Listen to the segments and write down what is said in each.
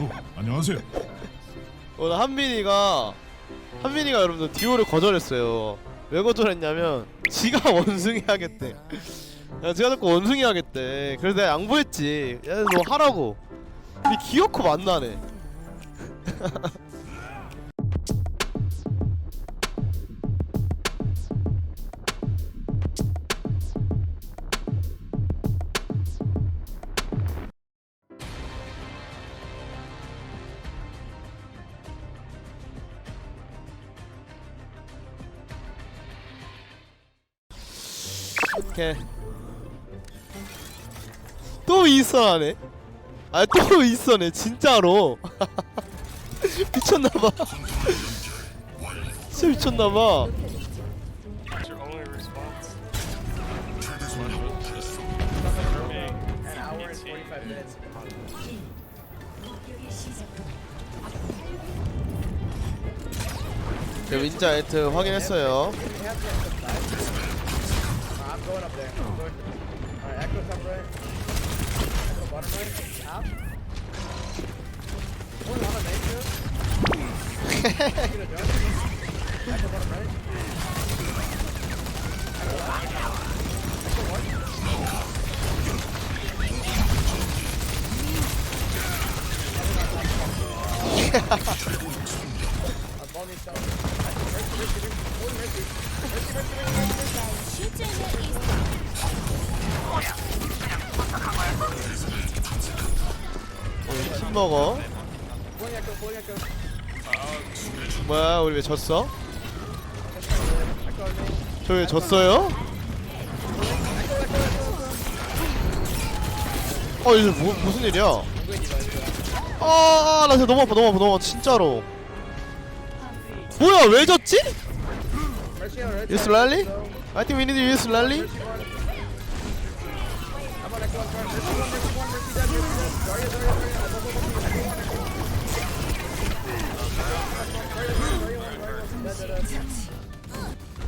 어, 안녕하세요. 오늘 한민이가 한민이가 여러분들 듀오를 거절했어요. 왜 거절했냐면 지가 원숭이 하겠대. 야, 제가 자꾸 원숭이 하겠대. 그래서 내가 양보했지. 야, 너 하라고. 이 귀엽고 만나네. 오케이. 또 이선하네. 아또 이선해 진짜로. 미쳤나봐. 진짜 미쳤나봐. It's your only response. An hour and 45 minutes. 제 윈자 아이트 확인했어요. Uh, I'm going up there. I'm going Alright, Echo top right. Echo bottom right. Top. Oh, Lana Knight too. Get a jump. Echo bottom right. Echo one. Uh, 먹어. 뭐야 우리 왜 졌어? 저 왜 졌어요? 어 이제 뭐, 무슨 일이야? 아, 아, 나 진짜 너무 아파, 너무 아파, 너무 아파, 진짜로. 뭐야, 왜 졌지? Rally? So, I think we need to use. Mercy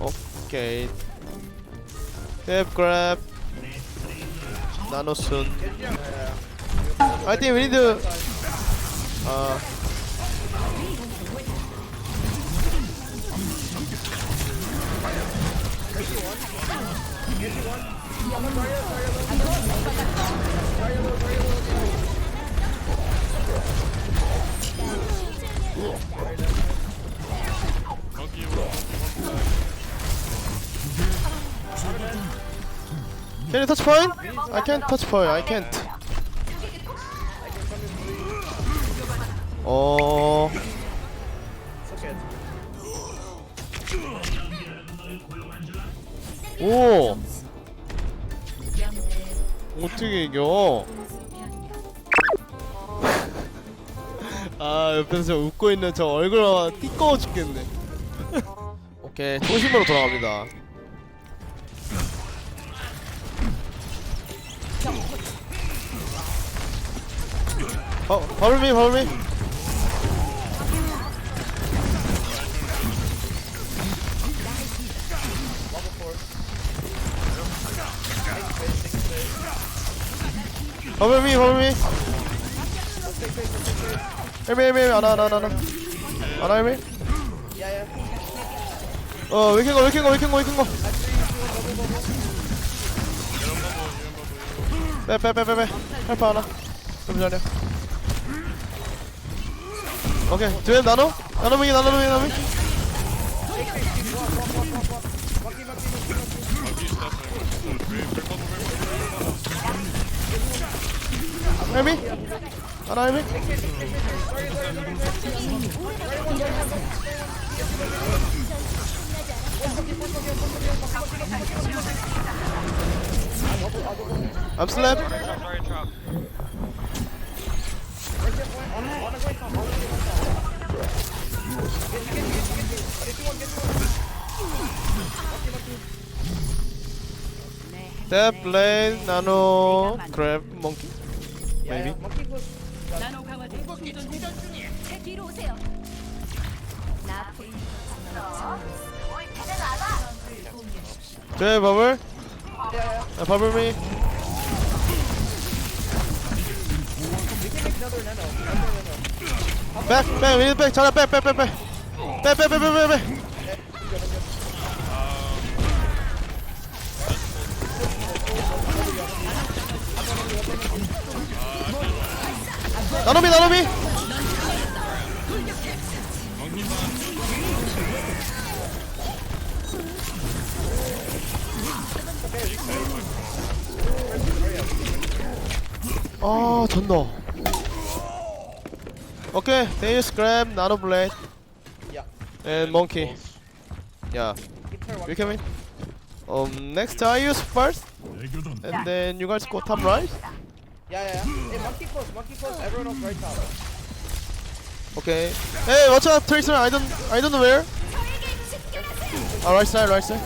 오케이. 탭 그랩. 나노순. Need to. 아. Can you touch point? I can't touch point. I can't. 어. 오. 어떻게 이겨? 아 옆에서 저 웃고 있는 저 얼굴만 띠꺼워 죽겠네. 오케이 초심으로 돌아갑니다. 어, 바울미, 바울미. 바울미, 바울미. 안아, 안아, 안아, 안아. 안아, 헬미. Yeah, yeah. 어, 웨이킹 거, 웨이킹 거, 웨이킹 거, 웨이킹 거. 빼, 빼, 빼, 빼, 빼. 헬프 하나. 좀 잘해. 오케이, 두엔 나노? 나노미기, 나노미기, 나노미기. 헬미? 하나 헬미? I'm slap. That plays nano crab monkey. Maybe. Jay, bubble. Yeah, yeah. Uh, bubble me. Another nano. Another nano. 백, 백, 위로 백, 잘해, 백, 백, 백, 백, 백, 백, 백, 백, 백, 백. 나노미, 나노미. 아, 전다. Okay, they use Grab, Nano Blade. Yeah. And Monkey. Yeah. You can win. Um, next I use first. And then you guys go top right. Yeah, yeah, yeah. Hey, monkey close, monkey close. Everyone else right top. Okay. Hey, watch out, Tracer. I don't, I don't know where. Oh, right side, right side.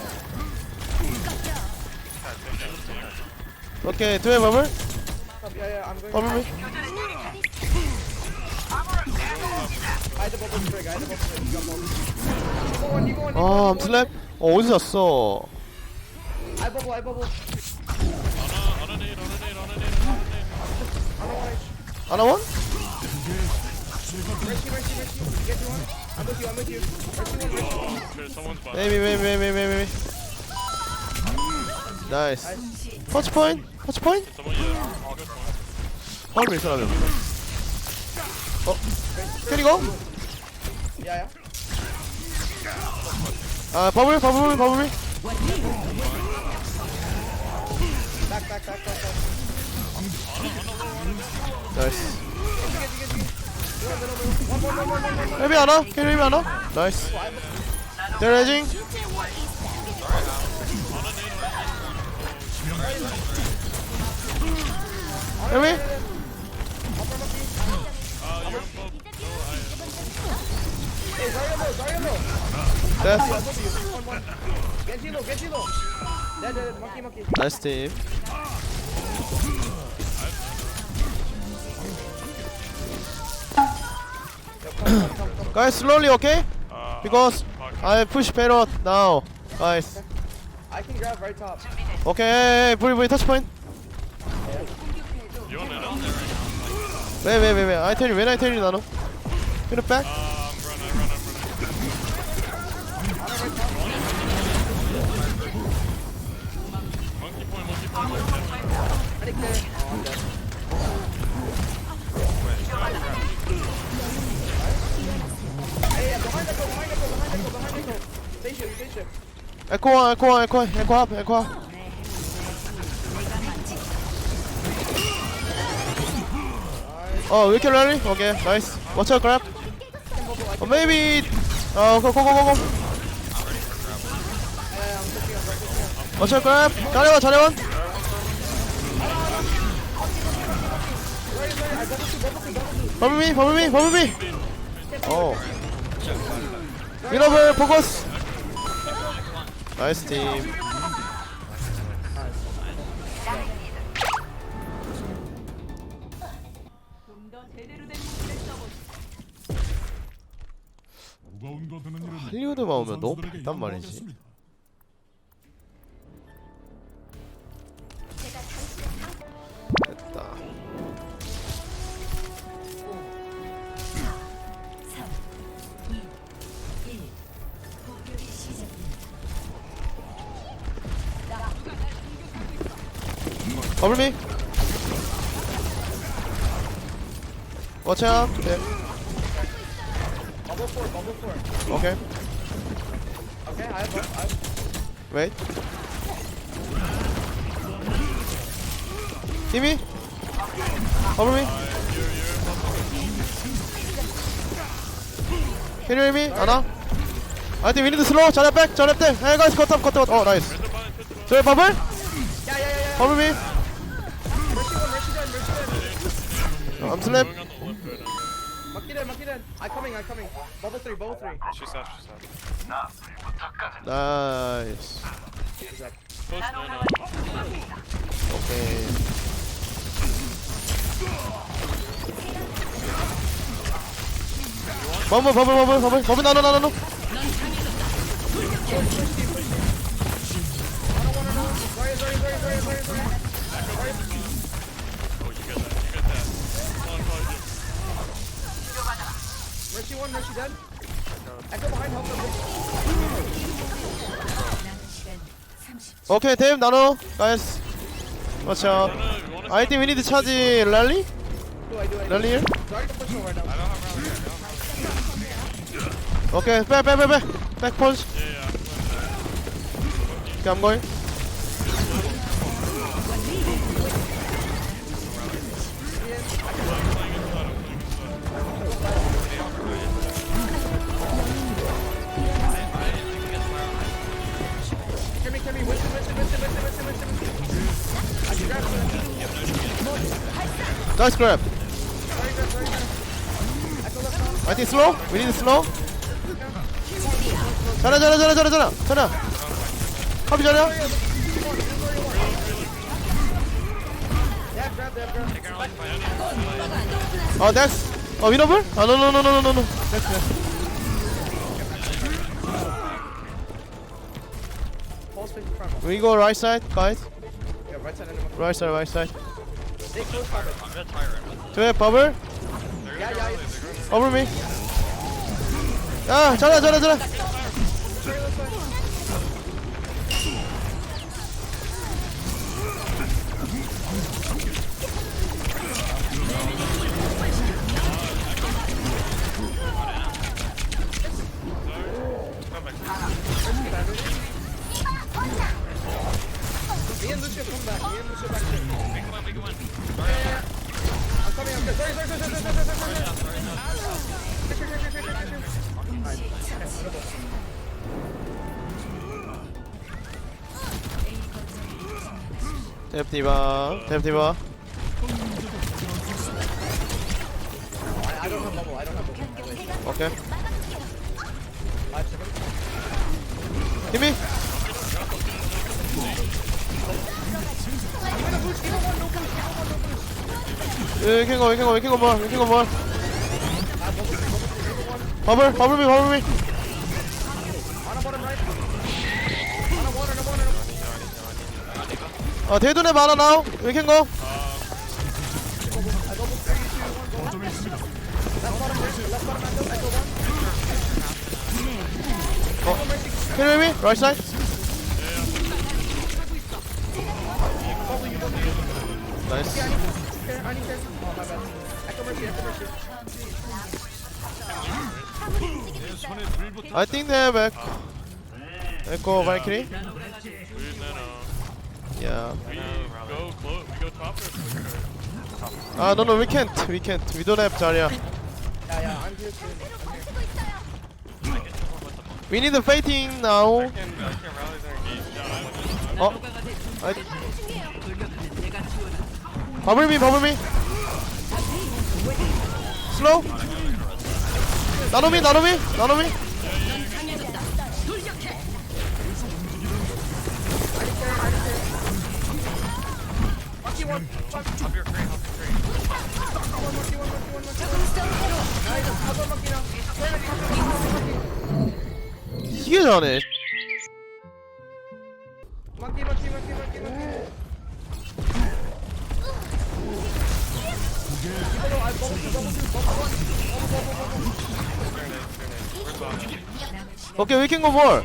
Okay, do you have armor? Yeah, yeah, I'm going. Armor me. 아, 암슬랩? 어, 어디 잤어? 아나원? 멜시 에미, 메이미, 메이미, 메이미. 나이스. 터치 포인? 터치 포인? 헐, 밀사람이 어, 캐리고? 야야. 아 버블 버블 버블. 딱딱딱딱 나이스. 헤비 하나? 캐리 헤비 하나? 나이스. 데레징 헤비 됐어 개치노 개치노 네네 막기 막기 나이스 팀 Guys slowly okay? Because I push payload now Guys I can grab right top Okay 브리 브리 터치 포인트 Wait wait wait wait I tell you when I tell you 나노 Put it back 에코원 에코원 에코원 에코합 에코합 어 이렇게 랄리? 오케이 나이스. 워쳐 그랩. 어 메이비 어 고고고고 워쳐 그랩. 잘해원 잘해원 버블미, 버블미, 버블미. 어. 위너블 포커스. 나이스 팀. 무거운 거 드는 일은 할리우드만 오면 너무 밝단 말이지. 더블미 워치업 네 Bubble four, bubble four. 오케이 Okay, I have one. I have 웨이 이미 더블미 Can you hear me? 아나 아이템 위니드 슬로우 전략 백 전략 대 에이 가이스 컷업 컷업 어 나이스 저희 버블 yeah, yeah, yeah, yeah. 더블미 I'm slip. Makiran, Makiran. I coming, I coming. Bubble three, bubble three. She's out, she's out. Nice. She's out. Close now. Okay. Bubble, bubble, bubble, bubble, bubble. No, no, no, no, no. Sorry, sorry, sorry, sorry, sorry. Come on, Mercy dead. Echo behind, help them. 오케이 데임 나눠 가이스 맞죠 I think we need to charge rally rally here over right now. 오케이 백백백백 백 펀치 오케이 I'm going Nice grab Sorry, grab, sorry, grab. Echo left arm. I think slow we need slow 잘해 잘해 잘해 잘해 잘해 잘해 카비 잘해 Dab, grab, dab, grab. 어 넥스 어 위너블? 아 노노노노노노 넥스 넥스 Pulse face in front. We go right side guys Yeah, right side, enemy. right side right side Stay close, cover. 저의 버블 Yeah, yeah, yeah. 버블 미 야, 잘해, 잘해, 잘해. 디바, 탭 디바. 오케이. 힘이. 예, 킹거, 킹거, 킹거 뭘, 킹거 뭘. 버블, 버블 미, 버블 미. 어, 대둔에 많아 나오. 왜 킹거? 어. Oh, echo mercy. I think they have echo. Echo Valkyrie. Yeah. Go close. We go top or Ah, no, no, we can't. We can't. We don't have Zarya. Yeah, yeah, I'm here soon. We need the fighting now. 어? 아, 버블미, 버블미. 슬로우. 나노미, 나노미, 나노미. One. Up your crate, up your crate. 이게 잘하네. Monkey, monkey, monkey, monkey, monkey. Two, bubble two, bubble one. Bubble, bubble, bubble. 오케이, arm, arm.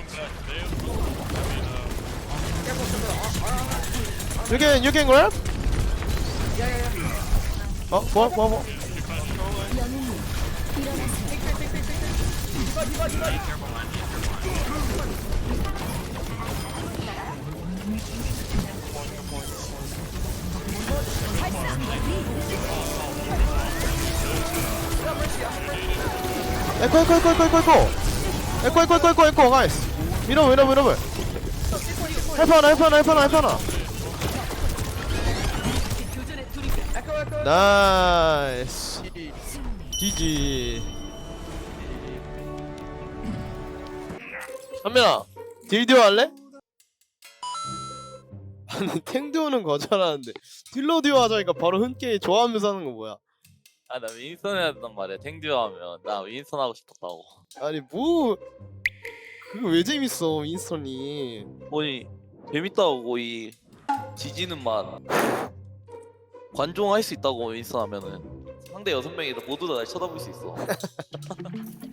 You can, you can grab. 어, 뭐, 뭐, 뭐. 에코, 에코, 에코, 에코, 에코, 에코. 에코, 에코, 에코, 에코, 가이스. 이러면, 이러면, 이러면. 헬프 하나, 헬프 하나, 헬프 하나, 헬프 하나. 나이스. GG. 한민아, 딜듀오 할래? 아니 탱듀오는 거절하는데 딜로 듀오 하자니까 바로 흔쾌히 좋아하면서 하는 거 뭐야? 아 나 윈스턴 해야 된단 말이야 탱듀 하면 나 윈스턴 하고 싶었다고 아니 뭐 그거 왜 재밌어 인스턴이 뭐니 재밌다고 이 지지는 맛 관종할 수 있다고 윈스턴 하면은 상대 여섯 명이 모두 다 날 쳐다볼 수 있어